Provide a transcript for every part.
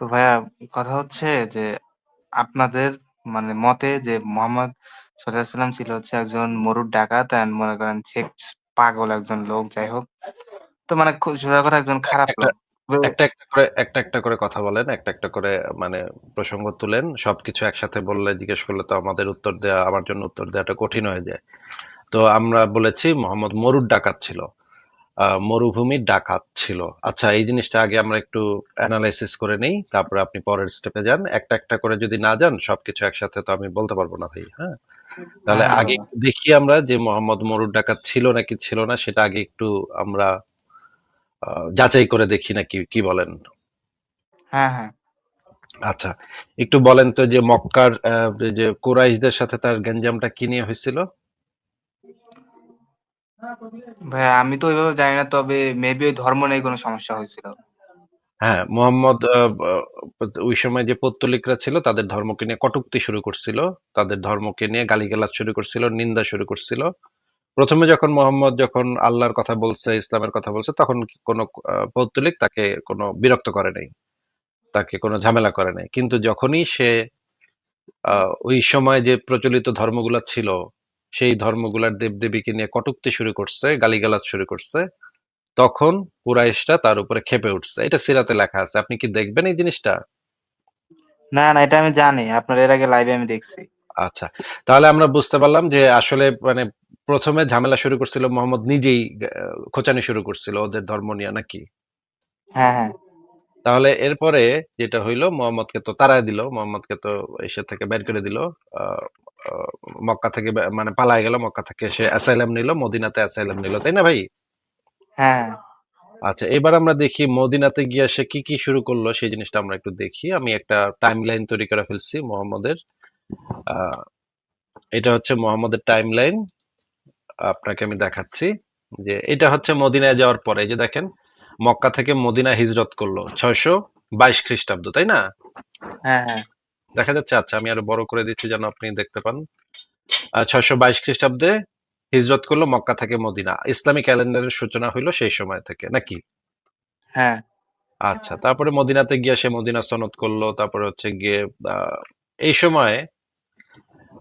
তো ভাইয়া কথা হচ্ছে যে আপনাদের মানে মতে যে মোহাম্মদ সাল্লাল্লাহু সাল্লাম ছিল হচ্ছে একজন মরুর ডাকাত অ্যান্ড মনে করেন সেক্স পাগল একজন লোক যাই হোক। তো মানে খু সোজা কথা একজন খারাপ একটা লোক। তো একটা, একটা করে একটা, একটা করে কথা বলেন। একটা, একটা করে মানে প্রসঙ্গ তুলেন। সবকিছু একসাথে বললে জিজ্ঞেস করলে তো আমাদের উত্তর দেওয়া আমার জন্য উত্তর দেওয়াটা কঠিন হয়ে যায়। তো আমরা বলেছি মোহাম্মদ মরুর ডাকাত ছিল। মরুভূমির ডাকাত ছিল। আচ্ছা এই জিনিসটা আগে আমরা একটু এনালাইসিস করে নেই। তারপরে আপনি পরের স্টেপে যান। একটা, একটা করে যদি না যান সবকিছু একসাথে তো আমি বলতে পারব না ভাই, হ্যাঁ? তাহলে হ্যাঁ, আগে দেখি আমরা যে মোহাম্মদ মরুর ডাকাত ছিল নাকি ছিল না সেটা আগে একটু আমরা যাচাই করে দেখি নাকি কি বলেন? হ্যাঁ, হ্যাঁ। আচ্ছা। একটু বলেন তো যে মক্কার যে কুরাইশদের সাথে তার গ্যাঞ্জামটা কি নিয়ে হয়েছিল? ভাইয়া আমি তো ওইভাবে জানি না তবে মেবি ওই ধর্ম নিয়ে কোনো সমস্যা হয়েছিল। হ্যাঁ, মোহাম্মদ ওই সময় যে পৌত্তলিকরা ছিল তাদের ধর্মকে নিয়ে কটূক্তি শুরু করছিল। তাদের ধর্মকে নিয়ে গালিগালাজ শুরু করছিল, নিন্দা শুরু করছিল। ১ম এ যখন মোহাম্মদ যখন আল্লাহর কথা বলছে, ইসলামের কথা বলছে তখন কোনো পৌত্তলিক তাকে কোনো বিরক্ত করে নাই। তাকে কোনো ঝামেলা করে নাই। কিন্তু যখনই সে ওই সময় যে প্রচলিত ধর্মগুলা ছিল, সেই ধর্মগুলার দেব-দেবীকে নিয়ে কটূক্তি শুরু করছে, গালিগালাজ শুরু করছে, তখন কুরাইশরা তার উপরে ক্ষেপে উঠছে। এটা সিরাতে লেখা আছে। আপনি কি দেখবেন এই জিনিসটা? না, না এটা আমি জানি। আপনার এর আগে লাইভে আমি দেখছি। আচ্ছা। তাহলে আমরা বুঝতে পারলাম যে আসলে মানে ১ম এ ঝামেলা শুরু করছিল মোহাম্মদ নিজেই খোঁচানি শুরু করছিল ওদের ধর্ম নিয়ে নাকি? হ্যাঁ, হ্যাঁ। তাহলে এরপরে যেটা হইল মোহাম্মদকে তো তাড়ায় দিল। মোহাম্মদকে তো এসে থেকে বের করে দিল। মক্কা থেকে মানে পালায় গেল। মক্কা থেকে সে অ্যাসাইলাম নিল, মদিনাতে অ্যাসাইলাম নিল। তাই না ভাই? হ্যাঁ। আচ্ছা, এবার আমরা দেখি মদিনাতে গিয়ে সে কি, কি শুরু করল সেই জিনিসটা আমরা একটু দেখি। আমি একটা টাইমলাইন তৈরি করে ফেলছি মোহাম্মদের। এটা হচ্ছে মোহাম্মদের টাইমলাইন। আপনাকে আমি দেখাচ্ছি। যে এটা হচ্ছে মদিনায় যাওয়ার পরে। যে দেখেন মক্কা থেকে মদিনা হিজরত করল ৬২২ খ্রিস্টাব্দ, তাই না? হ্যাঁ, হ্যাঁ। দেখা যাচ্ছে? আচ্ছা আমি আরও বড় করে দিচ্ছি যেন আপনি দেখতে পান। আ ৬২২ খ্রিস্টাব্দে হিজরত করল মক্কা থেকে মদিনা। ইসলামী ক্যালেন্ডারের সূচনা হইল সেই সময় থেকে, নাকি? হ্যাঁ। আচ্ছা, তারপরে মদিনাতে গিয়ে সে মদিনা সনদ করল। তারপরে হচ্ছে গিয়ে এই সময়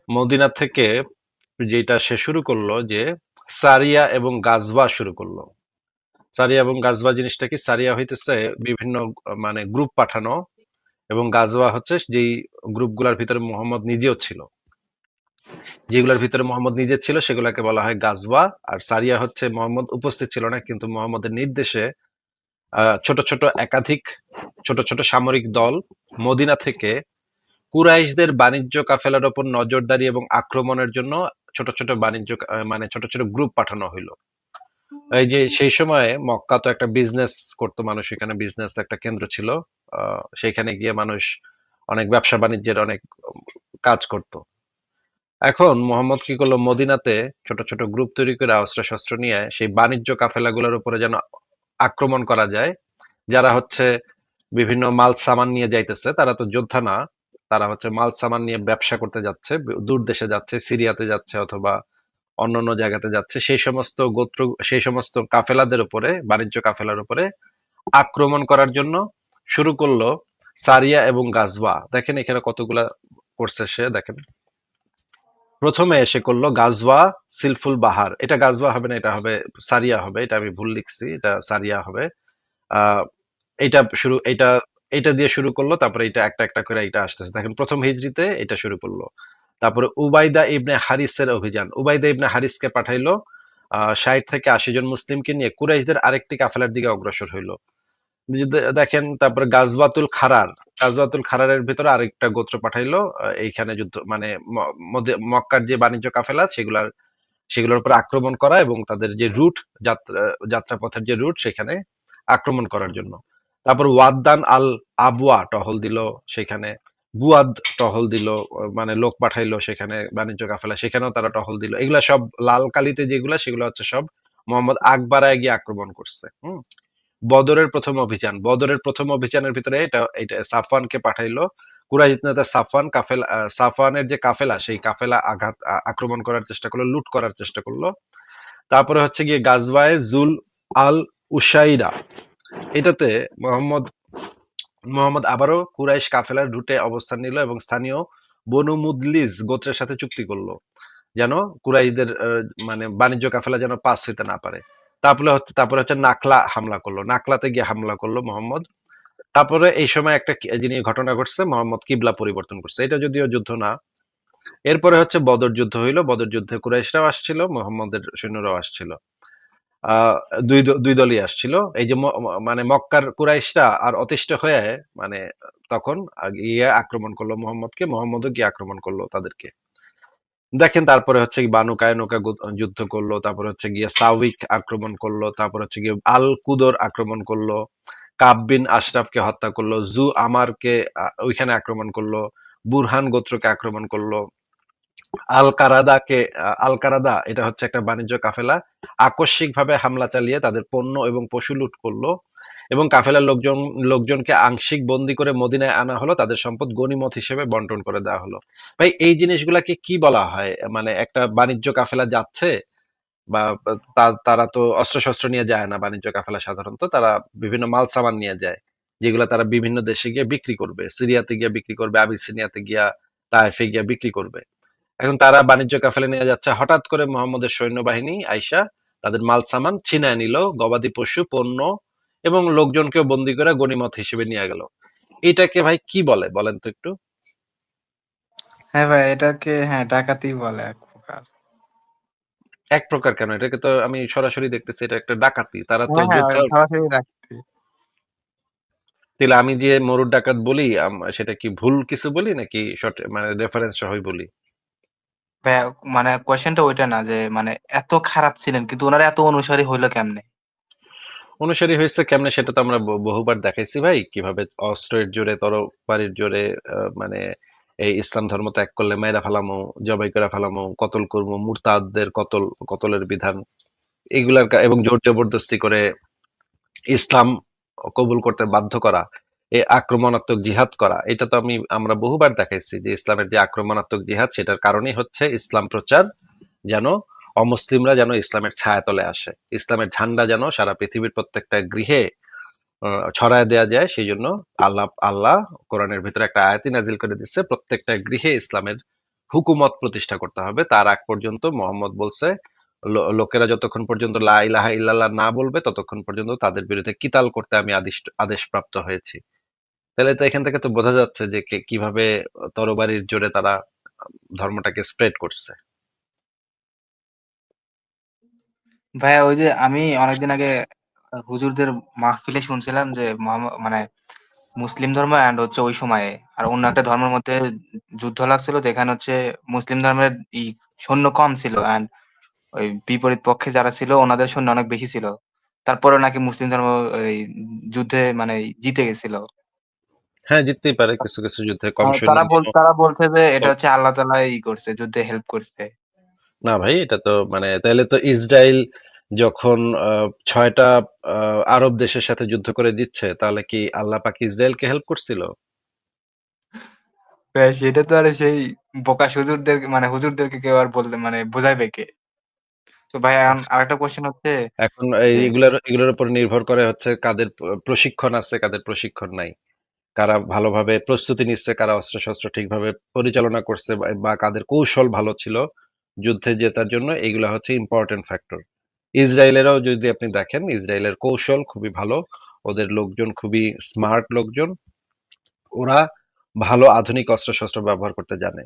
মদিনা থেকে যেটা সে শুরু করল যে সারিয়া এবং গাজবা শুরু করল। সারিয়া এবং গাজবা জিনিসটা কি? সারিয়া হইতেছে বিভিন্ন মানে গ্রুপ পাঠানো এবং গাজওয়া হচ্ছে যেই গ্রুপগুলার ভিতরে মোহাম্মদ নিজেও ছিল। যেগুলার ভিতরে মোহাম্মদ নিজে ছিল সেগুলাকে বলা হয় গাজওয়া। আর সারিয়া হচ্ছে মোহাম্মদ উপস্থিত ছিল না কিন্তু মোহাম্মদের নির্দেশে ছোট, ছোট একাধিক ছোট, ছোট সামরিক দল মদিনা থেকে কুরাইশদের বাণিজ্য কাফেলার উপর নজরদারি এবং আক্রমণের জন্য ছোট, ছোট বাণিজ্য মানে ছোট, ছোট গ্রুপ পাঠানো হইল। এই যে সেই সময়ে মক্কা তো একটা বিজনেস করতো মানুষ এখানে বিজনেস একটা কেন্দ্র ছিল। সেখানে গিয়ে মানুষ অনেক ব্যবসা-বাণিজ্যের অনেক কাজ করত। এখন মোহাম্মদ কি করল মদিনাতে ছোট, ছোট গ্রুপ তৈরি করে অস্ত্র-শস্ত্র নিয়ে সেই বাণিজ্য কাফেলাগুলোর উপরে যেন আক্রমণ করা যায়। যারা হচ্ছে বিভিন্ন মাল সামান নিয়ে যাইতেছে তারা তো যোদ্ধা না। তারা হচ্ছে মাল সামান নিয়ে ব্যবসা করতে যাচ্ছে, দূর দেশে যাচ্ছে, সিরিয়াতে যাচ্ছে অথবা অন্যান্য জায়গাতে যাচ্ছে। সেই সমস্ত গোত্র সেই সমস্ত কাফেলাদের উপরে বাণিজ্য কাফেলার উপরে আক্রমণ করার জন্য শুরু করল সারিয়া এবং গাজওয়া। দেখেন এখানে কতগুলা করছে সে দেখেন। ১ম এ সে করল গাজওয়া সিলফুল বাহার। এটা গাজওয়া হবে না, এটা হবে সারিয়া হবে। এটা আমি ভুল লিখছি। এটা সারিয়া হবে। আ এইটা শুরু এইটা এইটা দিয়ে শুরু করল। তারপরে এটা একটা, একটা করে এইটা আসতেছে। দেখেন প্রথম হিজরিতে এটা শুরু করল। তারপরে উবাইদা ইবনে হারিসের অভিযান। উবাইদা ইবনে হারিসকে পাঠাইলো আ ৬০ থেকে ৮০ জন মুসলিমকে নিয়ে কুরাইশদের আরেকটি কাফেলার দিকে অগ্রসর হইল। দেখেন, তারপরে গাজবাতুল খারার। গাজবাতুল খারারের ভেতরে আরেকটা গোত্র পাঠাইলো এইখানে যুদ্ধ মানে মক্কার যে বাণিজ্য কাফেলা, সেগুলার, সেগুলোর উপর আক্রমণ করা এবং তাদের যে রুট, যাত্রা, যাত্রাপথের যে রুট, সেখানে আক্রমণ করার জন্য। তারপর ওয়াদ্দান আল আবুয়া টহল দিল, সেখানে। বুয়াদ টহল দিল মানে লোক পাঠাইলো সেখানে বাণিজ্য কাফেলা, সেখানেও তারা টহল দিল। এগুলা সব লাল কালিতে যেগুলা, সেগুলো হচ্ছে সব মোহাম্মদ আকবারায় গিয়ে আক্রমণ করছে। হুম? বদরের প্রথম অভিযান। বদরের প্রথম অভিযানের ভিতরে এটা এটা সাফওয়ানকে পাঠাইলো। কুরাইশ নেতা সাফওয়ান কাফেলা সাফওয়ানের যে কাফেলা সেই কাফেলা আঘাত আক্রমণ করার চেষ্টা করল, লুট করার চেষ্টা করল। তারপরে হচ্ছে গিয়ে গাজওয়ায়ে জুল আল উসাইরা। এটাতে মোহাম্মদ মোহাম্মদ আবারও কুরাইশ কাফেলার রুটে অবস্থান নিল এবং স্থানীয় বনু মুদলিজ গোত্রের সাথে চুক্তি করল যেন কুরাইশদের মানে বাণিজ্য কাফেলা যেন পাস হইতে না পারে তারপরে হচ্ছে তারপরে হচ্ছে নাকলা হামলা করল। নাকলাতে গিয়ে হামলা করল মোহাম্মদ। তারপরে এই সময় একটা জিনিস ঘটনা ঘটছে, মোহাম্মদ কিবলা পরিবর্তন করছে। এটা যদিও যুদ্ধ না। এরপরে হচ্ছে বদর যুদ্ধ হইল। বদর যুদ্ধে কুরাইশরাও আসছিল, মোহাম্মদের সৈন্যরাও আসছিল। দুই দুই দলই আসছিল। এই যে মানে মক্কার কুরাইশরা আর অতিষ্ঠ হয়ে মানে তখন গিয়ে আক্রমণ করল মোহাম্মদকে। মোহাম্মদও গিয়ে আক্রমণ করল তাদেরকে। দেখেন, তারপরে হচ্ছে বানু কায়নুকা যুদ্ধ করল, তারপরে হচ্ছে গিয়ে সাউইক আক্রমণ করল, তারপর হচ্ছে গিয়ে আল কুদর আক্রমণ করল কাব্বিন আশরাফকে হত্যা করল, জু আমারকে ওইখানে আক্রমণ করল, বুরহান গোত্রকে আক্রমণ করল। আল কারাদাকে আল কারাদা এটা হচ্ছে একটা বাণিজ্য কাফেলা আকস্মিক ভাবে হামলা চালিয়ে তাদের পণ্য এবং পশু লুট করল এবং কাফেলার লোকজন, লোকজনকে আংশিক বন্দি করে মদিনায় আনা হলো, তাদের সম্পদ গনিমত হিসেবে বন্টন করে দেওয়া হলো। ভাই, এই জিনিসগুলাকে কি বলা হয়? মানে একটা বাণিজ্য কাফেলা যাচ্ছে বা তারা তো অস্ত্রশস্ত্র নিয়ে যায় না, বাণিজ্য কাফেলা সাধারণত, তারা বিভিন্ন মাল সামান নিয়ে যায়, যেগুলো তারা বিভিন্ন দেশে গিয়ে বিক্রি করবে। সিরিয়াতে গিয়ে বিক্রি করবে, আবিসিনিয়াতে গিয়া, তাইফে গিয়া বিক্রি করবে। এখন তারা বাণিজ্য কাফেলা নিয়ে যাচ্ছে। হঠাৎ করে মোহাম্মদের সৈন্যবাহিনী আইসা তাদের মাল সামান ছিনায় নিল গবাদি পশু পণ্য এবং লোকজনকেও বন্দি করে গনিমত হিসেবে নিয়ে গেল। এটাকে ভাই কি বলে? বলেন তো একটু। হ্যাঁ ভাই এটাকে হ্যাঁ ডাকাতি বলে এক প্রকার। এক প্রকার কেন? এটাকে তো আমি সরাসরি দেখতেছি এটা একটা ডাকাতি। তারা তো হ্যাঁ সরাসরি ডাকাতি। তাহলে আমি যে মরুর ডাকাত বলি সেটা কি ভুল কিছু বলি নাকি মানে রেফারেন্স সহই বলি? ভাই মানে কোয়েশ্চেনটা ওইটা না যে মানে এত খারাপ ছিলেন, কিন্তু ওনারা এত অনুসারী হইল কেমনে? অনুসারী হয়েছে কেমনে সেটা তো আমরা বহুবার দেখাইছি ভাই, কীভাবে অস্ত্রের জোরে, তরবারির জোরে মানে এই ইসলাম ধর্ম ত্যাগ করলে মাইরা ফেলামো, জবাই করে ফেলামো, কতল করব মুরতাদদের কতল, কতলের বিধান এগুলার এবং জোর জবরদস্তি করে ইসলাম কবুল করতে বাধ্য করা। এই আক্রমণাত্মক জিহাদ করা। এটা তো আমি, আমরা বহুবার দেখাইছি যে ইসলামের যে আক্রমণাত্মক জিহাদ, সেটার কারণেই হচ্ছে ইসলাম প্রচার যেন অমুসলিমরা যেন ইসলামের ছায়াতলে আসে। ইসলামের ঝান্ডা যেন সারা পৃথিবীর প্রত্যেকটা গৃহে ছড়ায় দেয়া যায়, সেই জন্য আল্লাহ আল্লাহ কোরআনের ভিতরে একটা আয়াতি নাজিল করে দিচ্ছে প্রত্যেকটা গৃহে ইসলামের হুকুমত প্রতিষ্ঠা করতে হবে। তার আগ পর্যন্ত মোহাম্মদ বলছে লোকেরা যতক্ষণ পর্যন্ত লা ইলাহা ইল্লাল্লাহ না বলবে, ততক্ষণ পর্যন্ত তাদের বিরুদ্ধে কিতাল করতে আমি আদেশ আদেশপ্রাপ্ত হয়েছি। তাহলে তো এখান থেকে তো বোঝা যাচ্ছে যে কীভাবে তরবারির জোরে তারা ধর্মটাকে স্প্রেড করছে। ভাইয়া, ওই যে আমি অনেকদিন আগে হুজুরদের মাহফিলে শুনছিলাম যে মানে মুসলিম ধর্ম এন্ড হচ্ছে ওই সময়ে। আর অন্য একটা ধর্মের মধ্যে যুদ্ধ লাগছিল যেখানে হচ্ছে মুসলিম ধর্মের ই, সৈন্য কম ছিল এন্ড ওই বিপরীত পক্ষে যারা ছিল ওনাদের সৈন্য অনেক বেশি ছিল। তারপরে নাকি মুসলিম ধর্ম যুদ্ধে মানে জিতে গেছিল। হ্যাঁ জিততেই পারে কিছু কিছু যুদ্ধে কম সৈন্য তারা বল তারা বলছে যে এটা হচ্ছে আল্লাহ তাআলা ই করছে যুদ্ধে হেল্প করছে। না ভাই এটা তো মানে তাহলে তো ইসরায়েল যখন ছয়টা আরব দেশের সাথে যুদ্ধ করে দিচ্ছে তাহলে কি আল্লাহ পাক ইসরায়েলকে হেল্প করছিল? সেটা তো আর সেই বোকা হুজুরদের মানে হুজুরদেরকে কেউ আর বলতে মানে বোঝাইবে কে? তো ভাই এখন আরেকটা কোশ্চেন হচ্ছে এখন এইগুলোর এগুলোর উপর নির্ভর করে হচ্ছে কাদের প্রশিক্ষণ আছে কাদের প্রশিক্ষণ নাই। কারা ভালোভাবে প্রস্তুতি নিচ্ছে, কারা অস্ত্রশস্ত্র ঠিকভাবে পরিচালনা করছে বা কাদের কৌশল ভালো ছিল যুদ্ধে জেতার জন্য, এগুলা হচ্ছে ইম্পর্টেন্ট ফ্যাক্টর ইসরায়েলেরও যদি আপনি দেখেন, ইসরায়েলের কৌশল খুবই ভালো, ওদের লোকজন খুবই স্মার্ট লোকজন, ওরা ভালো আধুনিক অস্ত্রশস্ত্র ব্যবহার করতে জানে।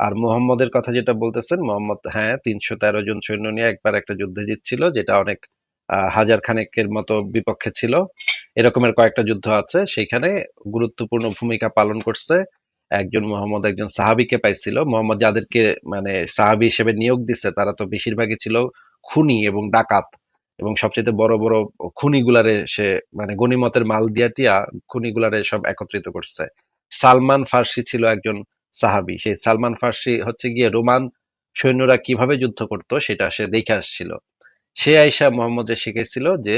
আর মোহাম্মদের কথা যেটা বলতেছেন, মোহাম্মদ হ্যাঁ তিনশো তেরো জন সৈন্য নিয়ে একবার একটা যুদ্ধে জিতছিল, যেটা অনেক হাজার খানেকের মতো বিপক্ষে ছিল। এরকমের কয়েকটা যুদ্ধ আছে। সেইখানে গুরুত্বপূর্ণ ভূমিকা পালন করছে একজন মোহাম্মদ, একজন সাহাবিকে পাইছিল। মোহাম্মদ যাদেরকে মানে সাহাবি হিসেবে নিয়োগ দিচ্ছে তারা তো বেশিরভাগই ছিল খুনি এবং ডাকাত। এবং সবচেয়ে বড় বড় খুনিগুলারে সে মানে গনিমতের মাল দিয়া টিয়া খুনিগুলারে সব একত্রিত করছে। সালমান ফার্সি ছিল একজন সাহাবি। সেই সালমান ফার্সি হচ্ছে গিয়ে রোমান সৈন্যরা কীভাবে যুদ্ধ করত, সেটা সে দেখে আসছিল। সে আইসা মোহাম্মদের শিখেছিল যে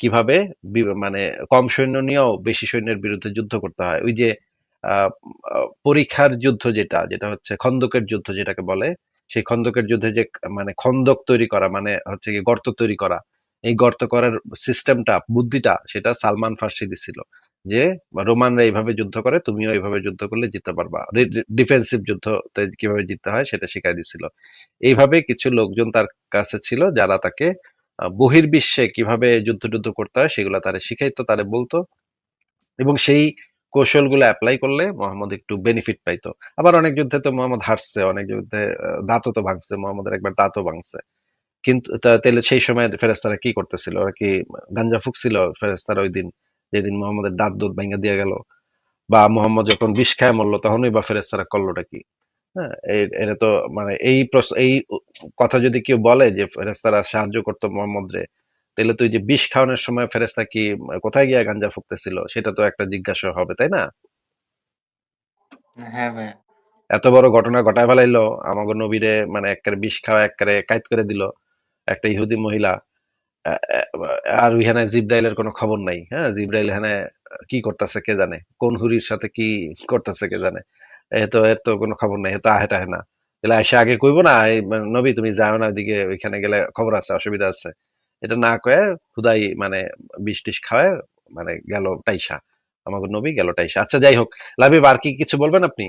কীভাবে মানে কম সৈন্য নিয়েও বেশি সৈন্যের বিরুদ্ধে যুদ্ধ করতে হয়। ওই যে পরীক্ষার যুদ্ধ যেটা যেটা হচ্ছে খন্দকের যুদ্ধ যেটাকে বলে, সেই খন্দকের যুদ্ধে যে মানে খন্দক তৈরি করা মানে হচ্ছে কি গর্ত তৈরি করা, এই গর্ত করার সিস্টেমটা বুদ্ধিটা, সেটা সালমান ফার্সি দিছিল। যে রোমানরা এইভাবে যুদ্ধ করে, তুমিও এইভাবে যুদ্ধ করলে জিততে পারবা। ডিফেন্সিভ যুদ্ধ কীভাবে জিততে হয় সেটা শিখাই দিছিল। এইভাবে কিছু লোকজন তার কাছে ছিল যারা তাকে বহির্বিশ্বে কীভাবে যুদ্ধ টুদ্ধ করতে হয় সেগুলো তারা শিখাইতো, তারা বলতো এবং সেই কৌশলগুলো অ্যাপ্লাই করলে মোহাম্মদ একটু বেনিফিট পাইতো। আবার অনেক যুদ্ধে তো মোহাম্মদ হারছে, অনেক যুদ্ধে দাঁতও তো ভাঙছে, মোহাম্মদের একবার দাঁতও ভাঙছে। কিন্তু তাহলে সেই সময় ফেরেস্তারা কি করতেছিল? ওরা কি গাঞ্জা ফুকছিল ফেরেস্তারা ওই দিন? যেদিন মোহাম্মদের দাঁত দুধ ভেঙে দিয়ে গেল বা মোহাম্মদ যখন বিষ খায় মরলো তখনই বা ফেরেস্তারা করলোটা কি? হ্যাঁ এটা তো মানে এই প্রশ্ন এই কথা যদি কেউ বলে যে ফেরেস্তারা সাহায্য করতো মোহাম্মদ রে তাহলে তুই যে বিষ খাওয়ানোর সময় ফেরেস্তা কি কোথায় গিয়ে গাঞ্জা ফুকতেছিল? সেটা তো একটা জিজ্ঞাসা হবে তাই না? হ্যাঁ এত বড় ঘটনা ঘটায় ফেলাইলো আমাকে নবীরে মানে একবারে বিষ খাওয়া একবারে কাইত করে দিল একটা ইহুদি মহিলা। আর ওইখানে জিব্রাইলের কোনো খবর নাই হ্যাঁ? জিব্রাইল এখানে কি করতেছে কে জানে? কোন হুরির সাথে কি করতেছে কে জানে? তো, এর তো কোনো খবর নাই তো আহে টাহে না। তাহলে আইসা আগে কইবো না নবী, তুমি যাও না ওইদিকে, ওইখানে গেলে খবর আছে, অসুবিধা আছে। এটা না কয়ে খুদাই মানে বিষ টিস খাওয়ায় মানে গেল টাইসা আমাকে নবী গেল টাইসা আচ্ছা যাই হোক, লাবিব, আর কি কিছু বলবেন আপনি?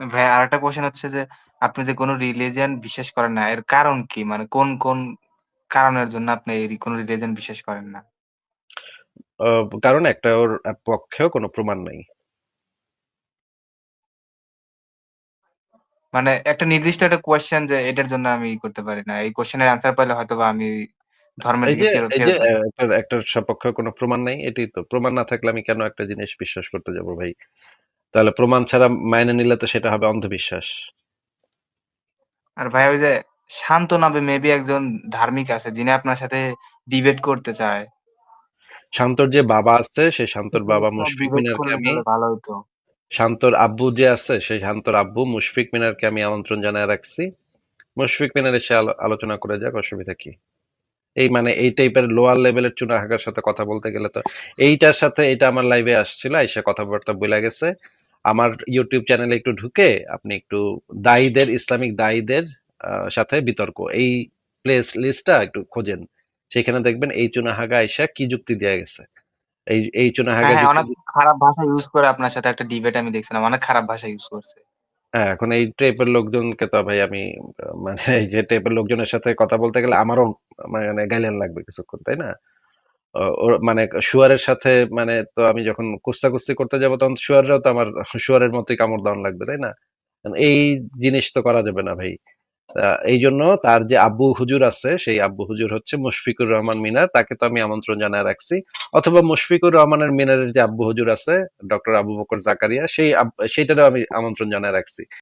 ভাইয়া আরেকটা কোশ্চেন হচ্ছে যে, আপনি যে কোনো রিলিজিয়ন বিশ্বাস করেন না, এর কারণ কি? মানে কোন কোন কারণের জন্য আপনি এই কোনো রিলিজিয়ন বিশ্বাস করেন না? কারণ একটা ওর পক্ষেও কোনো প্রমাণ নাই। মানে একটা নির্দিষ্ট একটা কোয়েশ্চেন যে এটার জন্য আমি ই করতে পারি না। এই কোশ্চেনের অ্যান্সার পাইলে হয়তো বা আমি ধর্মের এই দিকে যে ফেরত এই যে ফেরত একটার একটার সপক্ষে কোনো প্রমাণ নাই এটাই তো। প্রমাণ না থাকলে আমি কেন একটা জিনিস বিশ্বাস করতে যাব ভাই? তাহলে প্রমাণ ছাড়া মাইনে নিলে তো সেটা হবে অন্ধবিশ্বাস। আর ভাই ওই যে শান্ত নামে মেবি একজন ধার্মিক আছে যিনি আপনার সাথে ডিবেট করতে চায়। শান্তর যে বাবা আছে সেই শান্তর বাবা মুশফিক মিনারকে আমি ভালো হতো। শান্তর আব্বু যে আছে সেই শান্তর আব্বু মুশফিক মিনারকে আমি আমন্ত্রণ জানায় রাখছি। মুশফিক মিনার এসে আলোচনা করে যাক অসুবিধা কি? এই মানে এই টাইপের লোয়ার লেভেলের চুনা হাগার সাথে কথা বলতে গেলে তো এইটার সাথে এটা আমার লাইভে আসছিল এসে কথাবার্তা বলে গেছে। আমার ইউটিউব চ্যানেলে একটু ঢুকে আপনি একটু দায়ীদের ইসলামিক দায়ীদের সাথে বিতর্ক। এই প্লেস লিস্টটা একটু খোঁজেন। সেখানে দেখবেন এই চুনাহাগা আইসা কি যুক্তি দেয়া গেছে। এই এই হ্যাঁ চুনাহাগা হ্যাঁ অনেক খারাপ ভাষা ইউজ করে আপনার সাথে একটা ডিবেট আমি দেখছিলাম। অনেক খারাপ ভাষা ইউজ করছে। হ্যাঁ এখন এই টাইপের লোকজনকে তো ভাই আমি মানে এই যে টাইপের লোকজনের সাথে কথা বলতে গেলে আমারও মানে গাইলেন লাগবে কিছুক্ষণ তাই না? মানে শুয়ারের সাথে মানে তো আমি যখন কুস্তা কুস্তি করতে যাব তখন শুয়াররাও তো আমার শুয়ারের মতোই কামড় দেওয়ান লাগবে তাই না? এই জিনিস তো করা যাবে না ভাই। এই জন্য তার যে আব্বু হুজুর আছে, সেই আব্বু হুজুর হচ্ছে মুশফিকুর রহমান মিনার। তাকে তো আমি আমন্ত্রণ জানায় রাখছি। অথবা মুশফিকুর রহমানের মিনারের যে আব্বু হুজুর আছে, ডক্টর আবু বকর জাকারিয়া, সেই সেইটারও আমি আমন্ত্রণ জানায় রাখছি।